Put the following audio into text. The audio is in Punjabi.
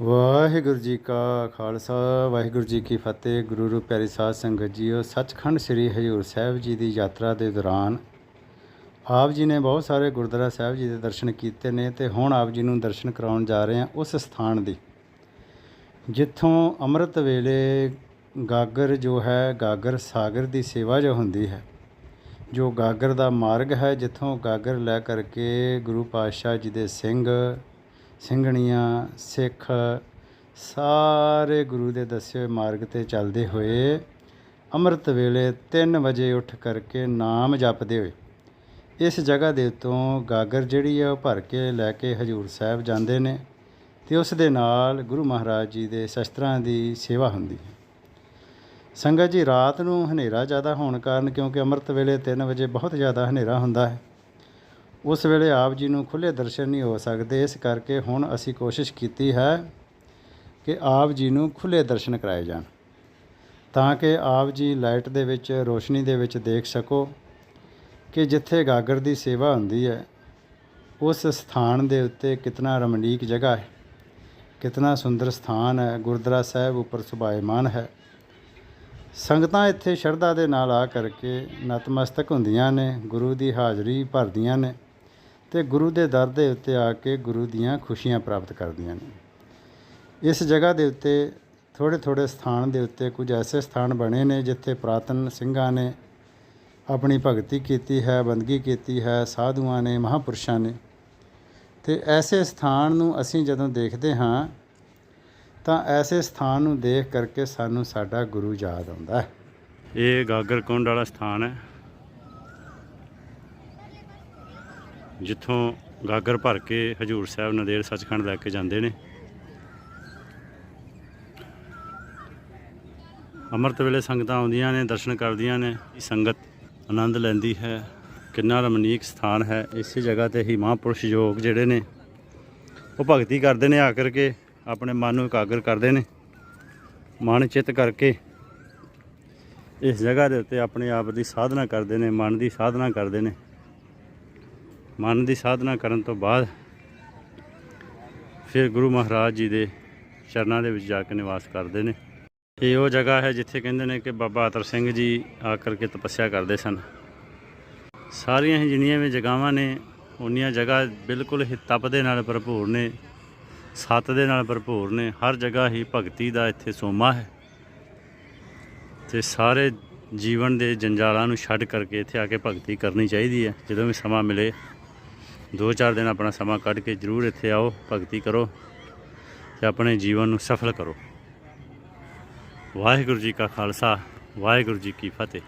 ਵਾਹਿਗੁਰੂ ਜੀ ਕਾ ਖਾਲਸਾ, ਵਾਹਿਗੁਰੂ ਜੀ ਕੀ ਫਤਿਹ। ਗੁਰੂ ਰੂਪ ਪਿਆਰੀ ਸਾਧ ਸੰਗਤ ਜੀਓ, ਸੱਚਖੰਡ ਸ੍ਰੀ ਹਜੂਰ ਸਾਹਿਬ ਜੀ ਦੀ ਯਾਤਰਾ ਦੇ ਦੌਰਾਨ ਆਪ ਜੀ ਨੇ ਬਹੁਤ ਸਾਰੇ ਗੁਰਦੁਆਰਾ ਸਾਹਿਬ ਜੀ ਦੇ ਦਰਸ਼ਨ ਕੀਤੇ ਨੇ ਤੇ ਹੁਣ ਆਪ ਜੀ ਨੂੰ ਦਰਸ਼ਨ ਕਰਾਉਣ ਜਾ ਰਹੇ ਹਾਂ ਉਸ ਸਥਾਨ ਦੀ, ਜਿੱਥੋਂ ਅੰਮ੍ਰਿਤ ਵੇਲੇ ਗਾਗਰ ਜੋ ਹੈ, ਗਾਗਰ ਸਾਗਰ ਦੀ ਸੇਵਾ ਜੋ ਹੁੰਦੀ ਹੈ, ਜੋ ਗਾਗਰ ਦਾ ਮਾਰਗ ਹੈ, ਜਿੱਥੋਂ ਗਾਗਰ ਲੈ ਕਰਕੇ ਗੁਰੂ ਪਾਤਸ਼ਾਹ ਜੀ ਦੇ ਸਿੰਘ ਸਿੰਘਣੀਆਂ, ਸਿੱਖ ਸਾਰੇ ਗੁਰੂ ਦੇ ਦੱਸੇ ਹੋਏ ਮਾਰਗ ਤੇ ਚੱਲਦੇ ਹੋਏ ਅੰਮ੍ਰਿਤ ਵੇਲੇ 3 ਵਜੇ ਉੱਠ ਕਰਕੇ ਨਾਮ ਜਪਦੇ ਹੋਏ। ਇਸ ਜਗ੍ਹਾ ਦੇ ਉੱਤੋਂ ਗਾਗਰ ਜਿਹੜੀ ਹੈ ਉਹ ਭਰ ਕੇ ਲੈ ਕੇ ਹਜੂਰ ਸਾਹਿਬ ਜਾਂਦੇ ਨੇ ਤੇ ਉਸ ਦੇ ਨਾਲ ਗੁਰੂ ਮਹਾਰਾਜ ਜੀ ਦੇ ਸ਼ਸਤਰਾਂ ਦੀ ਸੇਵਾ ਹੁੰਦੀ ਹੈ। ਸੰਗਤ ਜੀ ਰਾਤ ਨੂੰ ਹਨੇਰਾ ਜ਼ਿਆਦਾ ਹੋਣ ਕਾਰਨ ਕਿਉਂਕਿ ਅੰਮ੍ਰਿਤ ਵੇਲੇ 3 ਵਜੇ ਬਹੁਤ ਜ਼ਿਆਦਾ ਹਨੇਰਾ ਹੁੰਦਾ ਹੈ। ਉਸ ਵੇਲੇ ਆਪ ਜੀ ਨੂੰ ਖੁੱਲੇ ਦਰਸ਼ਨ ਨਹੀਂ ਹੋ ਸਕਦੇ, ਇਸ ਕਰਕੇ ਹੁਣ ਅਸੀਂ ਕੋਸ਼ਿਸ਼ ਕੀਤੀ ਹੈ ਕਿ ਆਪ ਜੀ ਨੂੰ ਖੁੱਲੇ ਦਰਸ਼ਨ ਕਰਾਏ ਜਾਣ, ਤਾਂ ਕਿ ਆਪ ਜੀ ਲਾਈਟ ਦੇ ਵਿੱਚ, ਰੋਸ਼ਨੀ ਦੇ ਵਿੱਚ ਦੇਖ ਸਕੋ ਕਿ ਜਿੱਥੇ ਗਾਗਰ ਦੀ ਸੇਵਾ ਹੁੰਦੀ ਹੈ, ਉਸ ਸਥਾਨ ਦੇ ਉੱਤੇ ਕਿਤਨਾ ਰਮਣੀਕ ਜਗ੍ਹਾ ਹੈ, ਕਿਤਨਾ ਸੁੰਦਰ ਸਥਾਨ ਹੈ, ਗੁਰਦੁਆਰਾ ਸਾਹਿਬ ਉੱਪਰ ਸੁਭਾਇਮਾਨ ਹੈ। ਸੰਗਤਾਂ ਇੱਥੇ ਸ਼ਰਧਾ ਦੇ ਨਾਲ ਆ ਕਰਕੇ ਨਤਮਸਤਕ ਹੁੰਦੀਆਂ ਨੇ, ਗੁਰੂ ਦੀ ਹਾਜ਼ਰੀ ਭਰਦੀਆਂ ਨੇ। ਤੇ ਗੁਰੂ ਦੇ ਦਰ ਦੇ ਉੱਤੇ ਆ ਕੇ ਗੁਰੂ ਦੀਆਂ ਖੁਸ਼ੀਆਂ ਪ੍ਰਾਪਤ ਕਰਦੀਆਂ ਨੇ। ਇਸ ਜਗ੍ਹਾ ਦੇ ਉੱਤੇ ਥੋੜੇ ਥੋੜੇ ਸਥਾਨ ਦੇ ਉੱਤੇ ਕੁਝ ਐਸੇ ਸਥਾਨ ਬਣੇ ਨੇ ਜਿੱਥੇ ਪ੍ਰਾਤਨ ਸਿੰਘਾਂ ਨੇ ਆਪਣੀ ਭਗਤੀ ਕੀਤੀ ਹੈ, ਬੰਦਗੀ ਕੀਤੀ ਹੈ, ਸਾਧੂਆਂ ਨੇ, ਮਹਾਪੁਰਸ਼ਾਂ ਨੇ। ਤੇ ਐਸੇ ਸਥਾਨ ਨੂੰ ਅਸੀਂ ਜਦੋਂ ਦੇਖਦੇ ਹਾਂ, ਤਾਂ ਐਸੇ ਸਥਾਨ ਨੂੰ ਦੇਖ ਕਰਕੇ ਸਾਨੂੰ ਸਾਡਾ ਗੁਰੂ ਯਾਦ ਆਉਂਦਾ ਹੈ। ਇਹ ਗਾਗਰ ਕੁੰਡ ਵਾਲਾ ਸਥਾਨ ਹੈ। ਜਿੱਥੋਂ ਗਾਗਰ ਭਰ ਕੇ ਹਜੂਰ ਸਾਹਿਬ ਨੰਦੇੜ ਸੱਚਖੰਡ ਲੈ ਕੇ ਜਾਂਦੇ ਨੇ। ਅੰਮ੍ਰਿਤ ਵੇਲੇ ਸੰਗਤਾਂ ਆਉਂਦੀਆਂ ਨੇ, ਦਰਸ਼ਨ ਕਰਦੀਆਂ ਨੇ ਸੰਗਤ ਆਨੰਦ ਲੈਂਦੀ ਹੈ। ਕਿੰਨਾ ਰਮਣੀਕ ਸਥਾਨ ਹੈ। ਇਸੇ ਜਗ੍ਹਾ ਤੇ ਹੀ ਮਹਾਂਪੁਰਸ਼ ਯੋਗ ਜਿਹੜੇ ਨੇ, ਉਹ ਭਗਤੀ ਕਰਦੇ ਨੇ, ਆ ਕਰਕੇ ਆਪਣੇ ਮਨ ਨੂੰ ਇਕਾਗਰ ਕਰਦੇ ਨੇ। ਮਨ ਚਿੱਤ ਕਰਕੇ ਇਸ ਜਗ੍ਹਾ ਦੇ ਉੱਤੇ ਆਪਣੇ ਆਪ ਦੀ ਸਾਧਨਾ ਕਰਦੇ ਨੇ, ਮਨ ਦੀ ਸਾਧਨਾ ਕਰਦੇ ਨੇ। ਮਨ ਦੀ ਸਾਧਨਾ ਕਰਨ ਤੋਂ ਬਾਅਦ ਫਿਰ ਗੁਰੂ ਮਹਾਰਾਜ ਜੀ ਦੇ ਚਰਨਾਂ ਦੇ ਵਿੱਚ ਜਾ ਕੇ ਨਿਵਾਸ ਕਰਦੇ ਨੇ। ਇਹ ਉਹ ਜਗ੍ਹਾ ਹੈ ਜਿੱਥੇ ਕਹਿੰਦੇ ਨੇ ਕਿ ਬਾਬਾ ਅਤਰ ਸਿੰਘ ਜੀ ਆ ਕਰਕੇ ਤਪੱਸਿਆ ਕਰਦੇ ਸਨ। ਸਾਰੀਆਂ ਹੀ ਜਿੰਨੀਆਂ ਵੀ ਜਗ੍ਹਾਵਾਂ ਨੇ, ਉਨੀਆਂ ਜਗ੍ਹਾ ਬਿਲਕੁਲ ਹੀ ਤਪ ਦੇ ਨਾਲ ਭਰਪੂਰ ਨੇ, ਸੱਤ ਦੇ ਨਾਲ ਭਰਪੂਰ ਨੇ। ਹਰ ਜਗ੍ਹਾ ਹੀ ਭਗਤੀ ਦਾ ਇੱਥੇ ਸੋਮਾ ਹੈ। ਤੇ ਸਾਰੇ ਜੀਵਨ ਦੇ ਜੰਜਾਲਾਂ ਨੂੰ ਛੱਡ ਕਰਕੇ ਇੱਥੇ ਆ ਕੇ ਭਗਤੀ ਕਰਨੀ ਚਾਹੀਦੀ ਹੈ। ਜਦੋਂ ਵੀ ਸਮਾਂ ਮਿਲੇ ਦੋ ਚਾਰ ਦਿਨ ਆਪਣਾ ਸਮਾਂ ਕੱਢ ਕੇ ਜ਼ਰੂਰ ਇੱਥੇ ਆਓ, ਭਗਤੀ ਕਰੋ ਤੇ ਆਪਣੇ ਜੀਵਨ ਨੂੰ ਸਫਲ ਕਰੋ। ਵਾਹਿਗੁਰੂ ਜੀ ਕਾ ਖਾਲਸਾ, ਵਾਹਿਗੁਰੂ ਜੀ ਕੀ ਫਤਿਹ।